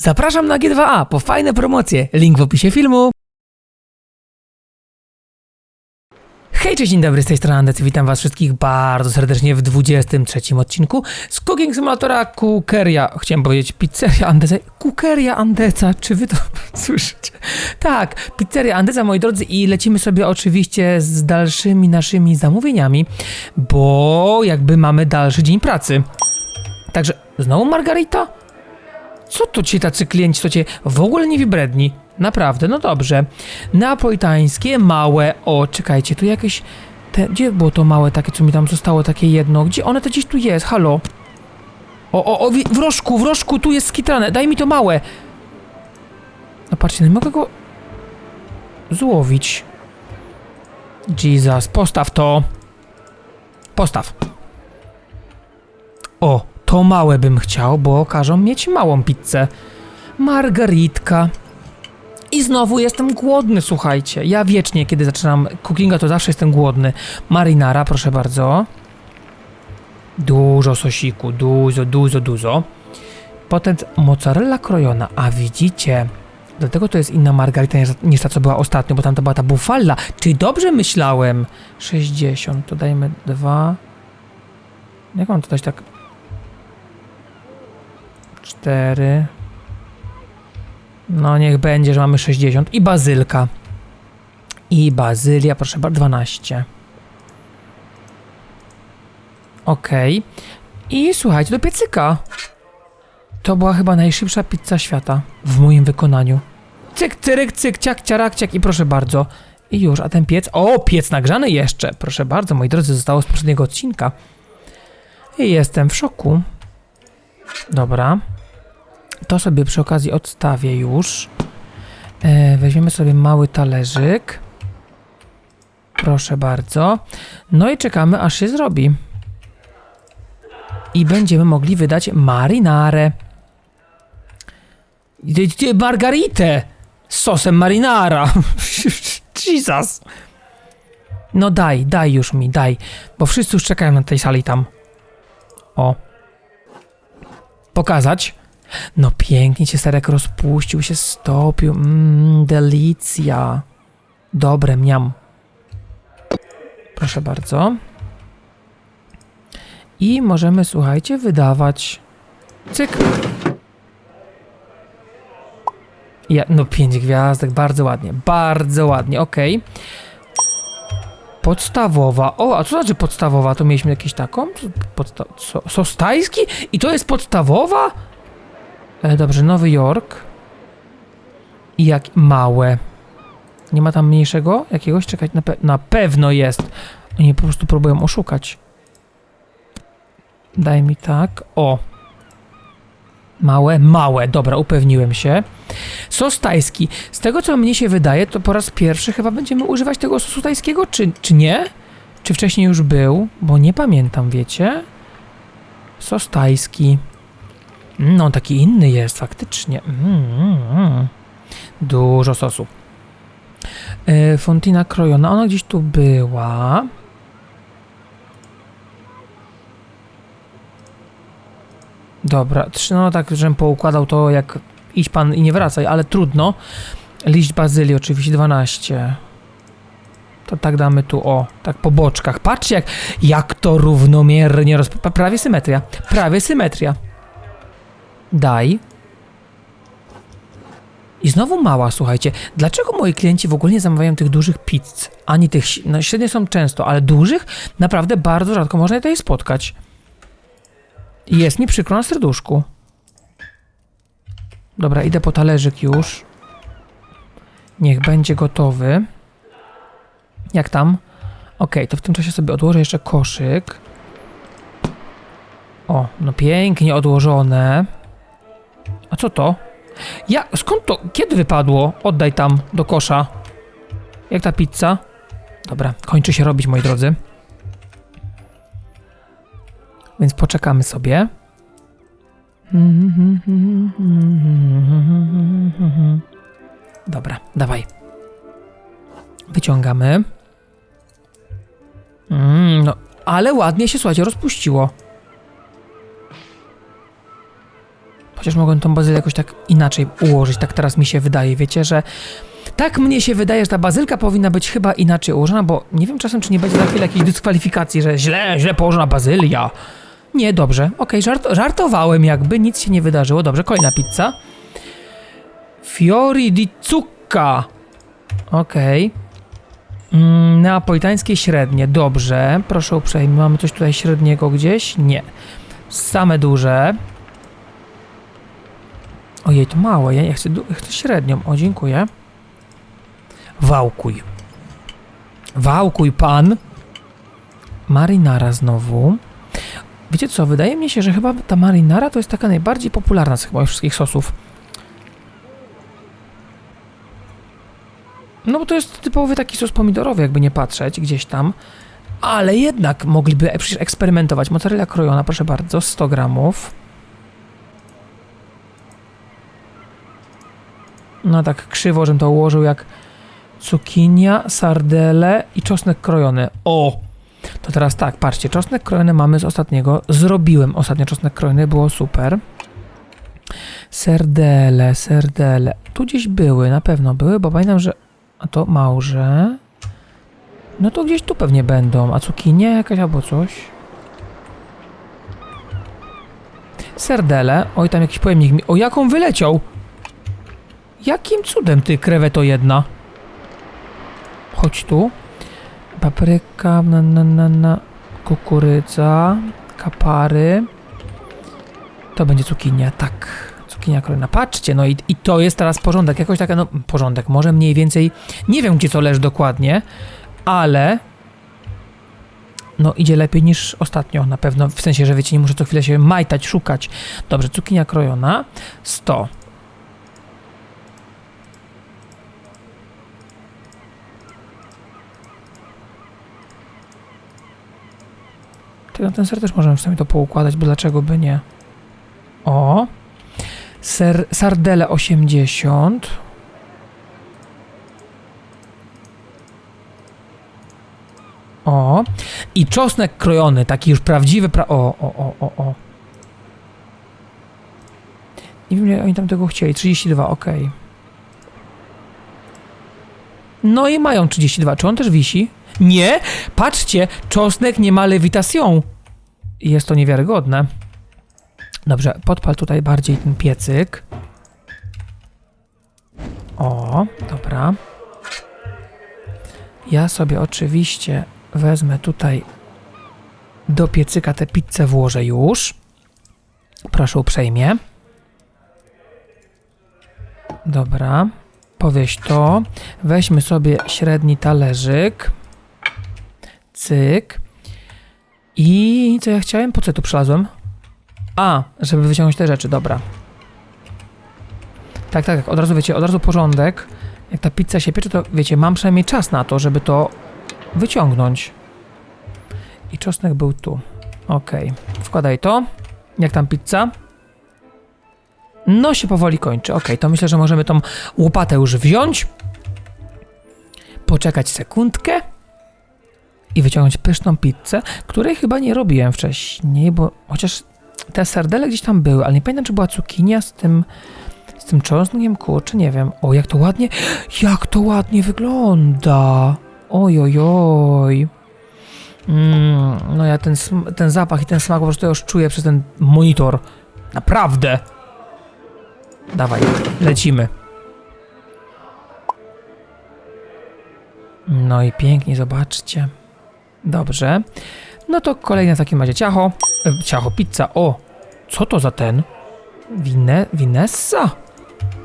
Zapraszam na G2A po fajne promocje. Link w opisie filmu. Hej, cześć, dzień dobry, z tej strony Andec. Witam was wszystkich bardzo serdecznie w 23 odcinku z Cooking Simulatora Cookeria. Chciałem powiedzieć pizzeria Andeca. Cookeria Andeca, czy wy to słyszycie? Tak, pizzeria Andeca, moi drodzy, i lecimy sobie oczywiście z dalszymi naszymi zamówieniami, bo jakby mamy dalszy dzień pracy. Także, znowu Margarita? Co to ci tacy klienci, to cię w ogóle nie wybredni? Naprawdę, no dobrze. Napolitańskie, małe. O, czekajcie, tu jakieś. Te, gdzie było to małe takie, co mi tam zostało, takie jedno? Gdzie one to gdzieś tu jest? Halo? O, o, o, wi- w rożku, w rożku, tu jest skitrane. Daj mi to małe. No patrzcie, nie mogę go złowić. Jesus, postaw to. Postaw. O, to małe bym chciał, bo każą mieć małą pizzę. Margaritka. I znowu jestem głodny, słuchajcie. Ja wiecznie, kiedy zaczynam cookinga, to zawsze jestem głodny. Marinara, proszę bardzo. Dużo sosiku, dużo, dużo, dużo. Potem mozzarella krojona, a widzicie... Dlatego to jest inna margarita niż, ta, co była ostatnio, bo tam to była ta bufalla. Czyli dobrze myślałem. 60, to dajmy dwa. Jak mam to dać tak? Cztery. No niech będzie, że mamy 60. I bazylka. I bazylia, proszę bardzo, 12. Okej. I słuchajcie, do piecyka. To była chyba najszybsza pizza świata w moim wykonaniu. Cyk, cyryk, cyk, ciak, ciarak, ciak i proszę bardzo. I już, a ten piec... O, piec nagrzany jeszcze. Proszę bardzo, moi drodzy, zostało z poprzedniego odcinka. I jestem w szoku. Dobra. To sobie przy okazji odstawię już. E, weźmiemy sobie mały talerzyk. Proszę bardzo. No i czekamy, aż się zrobi. I będziemy mogli wydać marinarę. Margaritę! Z sosem marinara. Jesus. No daj, daj już mi, daj. Bo wszyscy już czekają na tej sali tam. O. Pokazać. No pięknie się serek rozpuścił, się stopił. Mmm, delicja. Dobre, miam. Proszę bardzo. I możemy, słuchajcie, wydawać. Cyk. Ja, no pięć gwiazdek, bardzo ładnie, bardzo ładnie, okej. Podstawowa. O, a co znaczy podstawowa? To mieliśmy jakąś taką? Podsta so, sostajski? I to jest podstawowa? E, dobrze, Nowy Jork. I jak małe. Nie ma tam mniejszego jakiegoś? Czekać, na, pe na pewno jest. Oni po prostu próbują oszukać. Daj mi tak. O. Małe, małe. Dobra, upewniłem się. Sos tajski. Z tego, co mnie się wydaje, to po raz pierwszy chyba będziemy używać tego sosu tajskiego, czy, czy nie? Czy wcześniej już był? Bo nie pamiętam, wiecie? Sos tajski. No, taki inny jest, faktycznie. Mm, mm, mm. Dużo sosu. E, fontina krojona, ona gdzieś tu była. Dobra, no tak, żebym poukładał to jak idź pan i nie wracaj, ale trudno. Liść bazylii oczywiście 12. To tak damy tu, o, tak po boczkach. Patrzcie jak, jak to równomiernie roz... Prawie symetria, prawie symetria. Daj. I znowu mała, słuchajcie. Dlaczego moi klienci w ogóle nie zamawiają tych dużych pizz? Ani tych, no średnie są często, ale dużych naprawdę bardzo rzadko można je tutaj spotkać. Jest mi przykro na serduszku. Dobra, idę po talerzyk już. Niech będzie gotowy. Jak tam? Okej, to w tym czasie sobie odłożę jeszcze koszyk. O, no pięknie odłożone. A co to? Ja, skąd to? Kiedy wypadło? Oddaj tam do kosza. Jak ta pizza? Dobra, kończy się robić, moi drodzy. Więc poczekamy sobie. Dobra, dawaj. Wyciągamy. Mm, no, ale ładnie się, słuchajcie, rozpuściło. Chociaż mogłem tą bazylę jakoś tak inaczej ułożyć, tak teraz mi się wydaje, wiecie, że tak mnie się wydaje, że ta bazylka powinna być chyba inaczej ułożona, bo nie wiem czasem, czy nie będzie za chwilę jakiejś dyskwalifikacji, że źle, źle położona bazylia. Nie, dobrze, okej, żart, żartowałem jakby, nic się nie wydarzyło, dobrze, kolejna pizza. Fiori di zucca. Okej. Mm, neapolitańskie średnie, dobrze, proszę uprzejmie, mamy coś tutaj średniego gdzieś? Nie. Same duże. Ojej, to małe, ja nie chcę, du- chcę średnią, o dziękuję. Wałkuj. Wałkuj pan. Marinara znowu. Wiecie co, wydaje mi się, że chyba ta marinara to jest taka najbardziej popularna z chyba wszystkich sosów. No bo to jest typowy taki sos pomidorowy, jakby nie patrzeć, gdzieś tam. Ale jednak mogliby e- przecież eksperymentować. Mozzarella krojona, proszę bardzo, 100 gramów. No tak krzywo, żebym to ułożył jak cukinia, sardele i czosnek krojony. O! To teraz tak, patrzcie, czosnek krojony mamy z ostatniego. Zrobiłem ostatnio czosnek krojony, było super. Serdele, serdele. Tu gdzieś były, na pewno były, bo pamiętam, że... A to małże. No to gdzieś tu pewnie będą. A cukinie jakaś albo coś. Serdele. Oj, tam jakiś pojemnik mi... O, jaką wyleciał! Jakim cudem ty, kreweto jedna? Chodź tu. Papryka, na, na, na, na. Kukurydza, kapary. To będzie cukinia, tak. Cukinia krojona. Patrzcie, no i, i to jest teraz porządek. Jakoś taka, no porządek. Może mniej więcej, nie wiem gdzie co leży dokładnie, ale no idzie lepiej niż ostatnio na pewno. W sensie, że wiecie, nie muszę co chwilę się majtać, szukać. Dobrze, cukinia krojona. 100. Ty, no ten ser też możemy w sumie to poukładać, bo dlaczego by nie? O. Ser, sardele 80. O. I czosnek krojony, taki już prawdziwy pra... O, o, o, o, o. Nie wiem, ile oni tam tego chcieli. 32, ok. No i mają 32. Czy on też wisi? Nie! Patrzcie, czosnek nie ma lewitacją. Jest to niewiarygodne. Dobrze, podpal tutaj bardziej ten piecyk. O, dobra. Ja sobie oczywiście wezmę tutaj do piecyka tę pizzę włożę już. Proszę uprzejmie. Dobra. Powieś to. Weźmy sobie średni talerzyk. Cyk. I co ja chciałem? Po co tu przylazłem? A, żeby wyciągnąć te rzeczy, dobra. Tak, tak, od razu wiecie, od razu porządek. Jak ta pizza się piecze, to wiecie, mam przynajmniej czas na to, żeby to wyciągnąć. I czosnek był tu. Okej, wkładaj to. Jak tam pizza? No się powoli kończy. Okej, to myślę, że możemy tą łopatę już wziąć. Poczekać sekundkę i wyciągnąć pyszną pizzę, której chyba nie robiłem wcześniej, bo chociaż te sardele gdzieś tam były, ale nie pamiętam, czy była cukinia z tym z tym czosnkiem, kurczę, nie wiem. O, jak to ładnie, jak to ładnie wygląda. Oj, oj, oj. Mm, no ja ten, ten zapach i ten smak po prostu już czuję przez ten monitor. Naprawdę. Dawaj, lecimy. No i pięknie, zobaczcie. Dobrze. No to kolejne w takim razie ciacho. E, ciacho, pizza. O, co to za ten? Wine, Vinessa?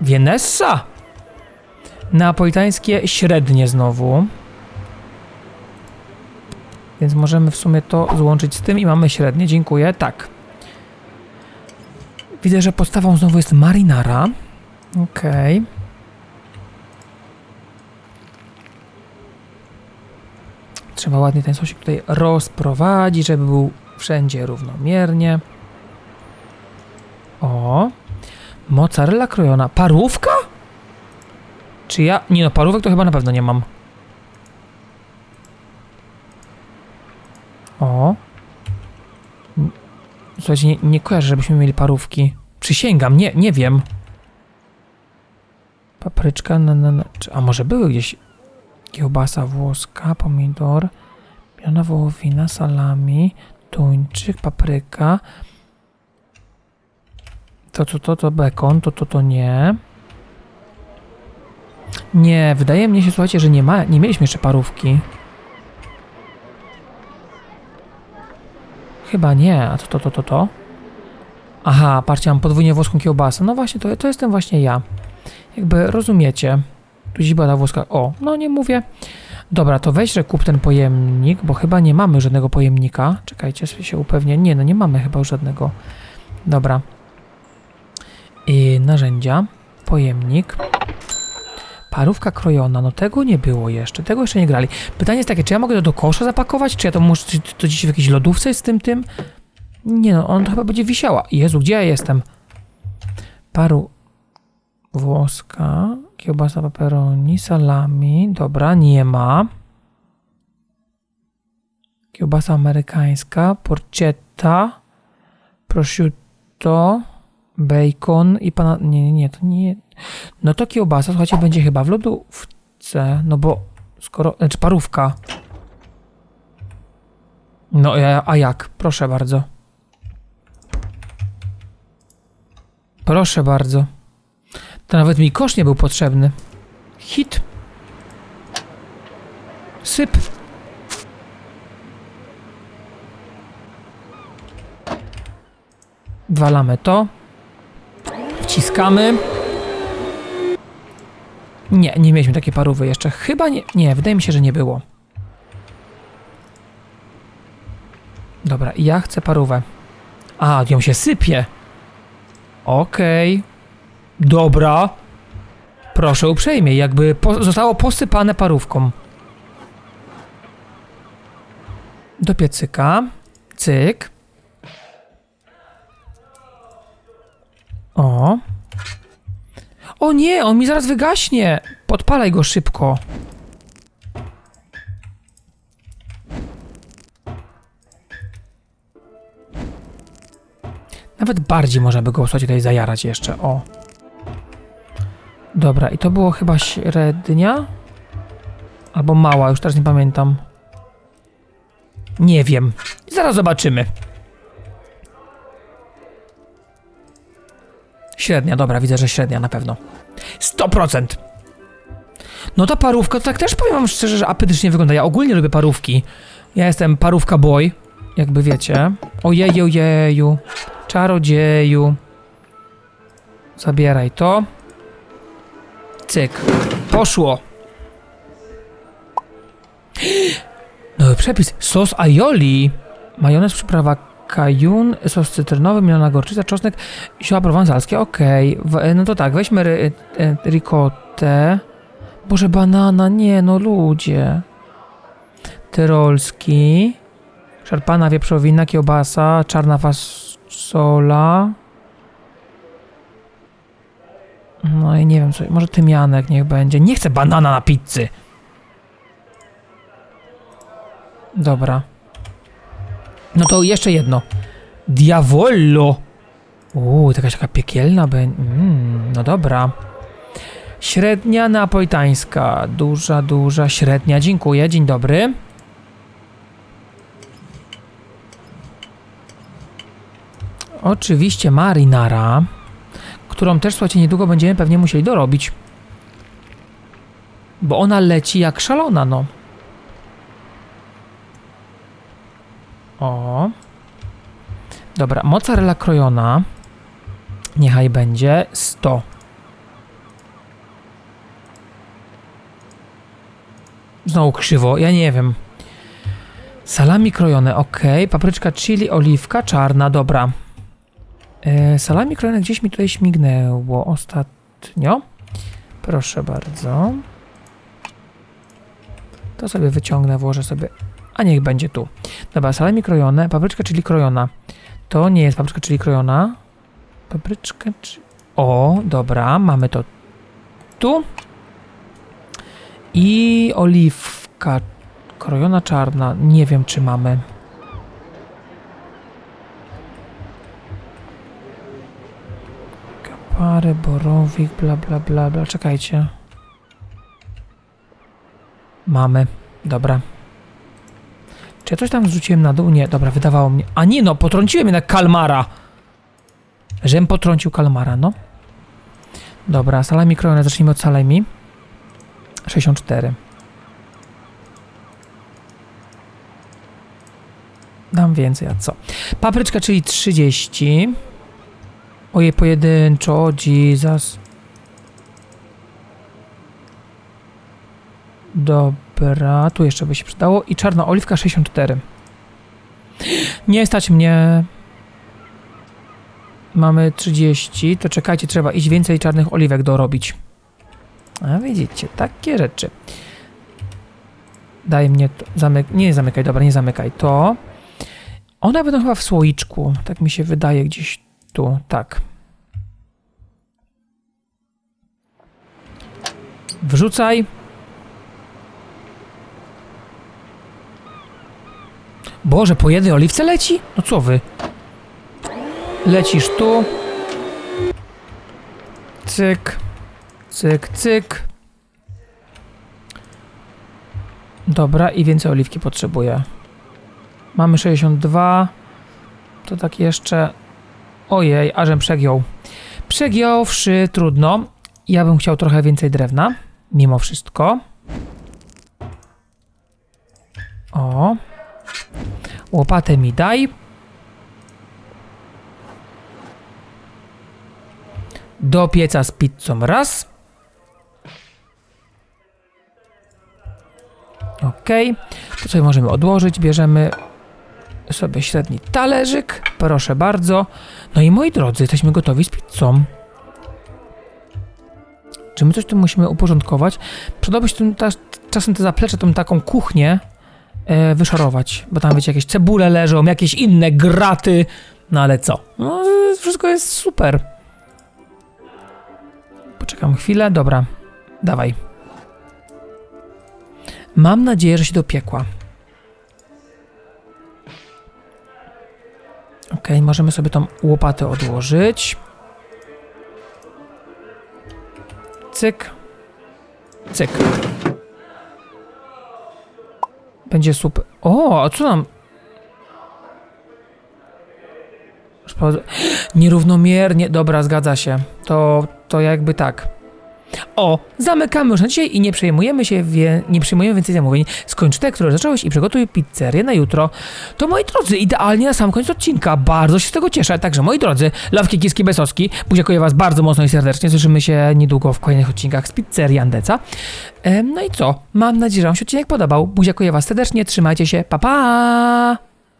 Vienessa? Neapolitańskie średnie znowu. Więc możemy w sumie to złączyć z tym i mamy średnie. Dziękuję. Tak. Widzę, że podstawą znowu jest marinara. Okej. Trzeba ładnie ten sosik tutaj rozprowadzić, żeby był wszędzie równomiernie. O. Mozzarella krojona. Parówka? Czy ja... Nie no, parówek to chyba na pewno nie mam. O. Słuchajcie, nie, nie kojarzę, żebyśmy mieli parówki. Przysięgam, nie, nie wiem. Papryczka, na, na, na, a może były gdzieś kiełbasa włoska, pomidor, piana wołowina, salami, tuńczyk, papryka. To, to, to, to bekon, to, to, to nie. Nie, wydaje mi się, słuchajcie, że nie ma, nie mieliśmy jeszcze parówki. Chyba nie, a to, to, to, to, to. Aha, patrzcie, mam podwójnie włoską kiełbasę. No właśnie, to, to jestem właśnie ja. Jakby rozumiecie. Tu dziś była ta włoska. O, no nie mówię. Dobra, to weź, że kup ten pojemnik, bo chyba nie mamy żadnego pojemnika. Czekajcie, się upewnię. Nie, no nie mamy chyba żadnego. Dobra. I narzędzia. Pojemnik. Parówka krojona, no tego nie było jeszcze, tego jeszcze nie grali. Pytanie jest takie, czy ja mogę to do kosza zapakować, czy ja to muszę, to dziś w jakiejś lodówce z tym tym? Nie no, on to chyba będzie wisiała. Jezu, gdzie ja jestem? Paru włoska, kiełbasa pepperoni, salami, dobra, nie ma. Kiełbasa amerykańska, porchetta, prosciutto, bacon i pana... Nie, nie, nie, to nie... No to kiełbasa, słuchajcie, będzie chyba w lodówce, no bo skoro... Znaczy parówka. No, a, a jak? Proszę bardzo. Proszę bardzo. To nawet mi kosz nie był potrzebny. Hit. Syp. Walamy to. Wciskamy. Nie, nie mieliśmy takiej parówy jeszcze. Chyba nie. Nie, wydaje mi się, że nie było. Dobra, ja chcę parówę. A, ją się sypie. Okej. Dobra. Proszę uprzejmie, jakby po zostało posypane parówką. Do piecyka. Cyk. O. O nie, on mi zaraz wygaśnie. Podpalaj go szybko. Nawet bardziej możemy go słuchajcie, tutaj zajarać jeszcze. O. Dobra, i to było chyba średnia? Albo mała, już teraz nie pamiętam. Nie wiem. Zaraz zobaczymy. Średnia, dobra, widzę, że średnia na pewno. 100%! No ta parówka, to tak też powiem wam szczerze, że apetycznie wygląda. Ja ogólnie lubię parówki. Ja jestem parówka boy, jakby wiecie. Ojeju, ojeju. Czarodzieju. Zabieraj to. Cyk. Poszło. Nowy przepis. Sos aioli. Majonez, przyprawa kajun, sos cytrynowy, mielona gorczyca, czosnek, siła prowansalskie. Okej. W- No to tak, weźmy ry, e, ricottę. Boże, banana. Nie, no ludzie. Tyrolski. Szarpana wieprzowina, kiełbasa, czarna fasola. No i nie wiem, co, może tymianek niech będzie. Nie chcę banana na pizzy. Dobra. No to jeszcze jedno. Diavolo. Uuu, jakaś taka piekielna będzie. Mm, no dobra. Średnia napolitańska. Duża, duża, średnia. Dziękuję, dzień dobry. Oczywiście marinara, którą też, słuchajcie, niedługo będziemy pewnie musieli dorobić. Bo ona leci jak szalona, no. O. Dobra, mozzarella krojona. Niechaj będzie 100. Znowu krzywo, ja nie wiem. Salami krojone, ok. Papryczka chili, oliwka czarna, dobra. E, salami krojone gdzieś mi tutaj śmignęło ostatnio. Proszę bardzo. To sobie wyciągnę, włożę sobie. A niech będzie tu. Dobra, salami krojone, papryczka czyli krojona. To nie jest papryczka czyli krojona. Papryczka czy... O, dobra, mamy to tu. I oliwka krojona czarna. Nie wiem, czy mamy. Pary, borowik, bla bla bla bla. Czekajcie. Mamy. Dobra. Czy ja coś tam zrzuciłem na dół? Nie, dobra, wydawało mnie. A nie no, potrąciłem jednak kalmara. Żem potrącił kalmara, no. Dobra, salami krojone. Zacznijmy od salami. 64. Dam więcej, a co? Papryczka, czyli 30. Oje, pojedynczo, Jesus. Dobra, tu jeszcze by się przydało. I czarna oliwka 64. Nie stać mnie. Mamy 30, to czekajcie, trzeba iść więcej czarnych oliwek dorobić. A widzicie, takie rzeczy. Daj mnie to. Zamyk nie zamykaj, dobra, nie zamykaj. To. One będą chyba w słoiczku. Tak mi się wydaje gdzieś tu. Tak. Wrzucaj. Boże, po jednej oliwce leci? No co wy? Lecisz tu. Cyk. Cyk, cyk. Dobra, i więcej oliwki potrzebuję. Mamy 62. To tak jeszcze. Ojej, ażem przegiął. Przegiąwszy, trudno. Ja bym chciał trochę więcej drewna. Mimo wszystko. O. Łopatę mi daj. Do pieca z pizzą raz. Ok. To sobie możemy odłożyć. Bierzemy sobie średni talerzyk. Proszę bardzo. No i moi drodzy, jesteśmy gotowi z pizzą. Czy my coś tu musimy uporządkować? Przydałoby się ta, czasem te zaplecze, tą taką kuchnię e, wyszorować, bo tam wiecie, jakieś cebule leżą, jakieś inne graty, no ale co? No, wszystko jest super. Poczekam chwilę, dobra, dawaj. Mam nadzieję, że się dopiekła. Ok, możemy sobie tą łopatę odłożyć. Cyk. Cyk. Będzie super. O, a co nam? Nierównomiernie. Dobra, zgadza się. To, to jakby tak. O, zamykamy już na dzisiaj i nie przejmujemy się, wie, nie przyjmujemy więcej zamówień. Skończ te, które zacząłeś i przygotuj pizzerię na jutro. To moi drodzy, idealnie na sam koniec odcinka. Bardzo się z tego cieszę. Także moi drodzy, Lawki Kiski Besowski, dziękuję was bardzo mocno i serdecznie. Słyszymy się niedługo w kolejnych odcinkach z pizzerii Andeca. Em, no i co? Mam nadzieję, że wam się odcinek podobał. Dziękuję was serdecznie, trzymajcie się, pa pa!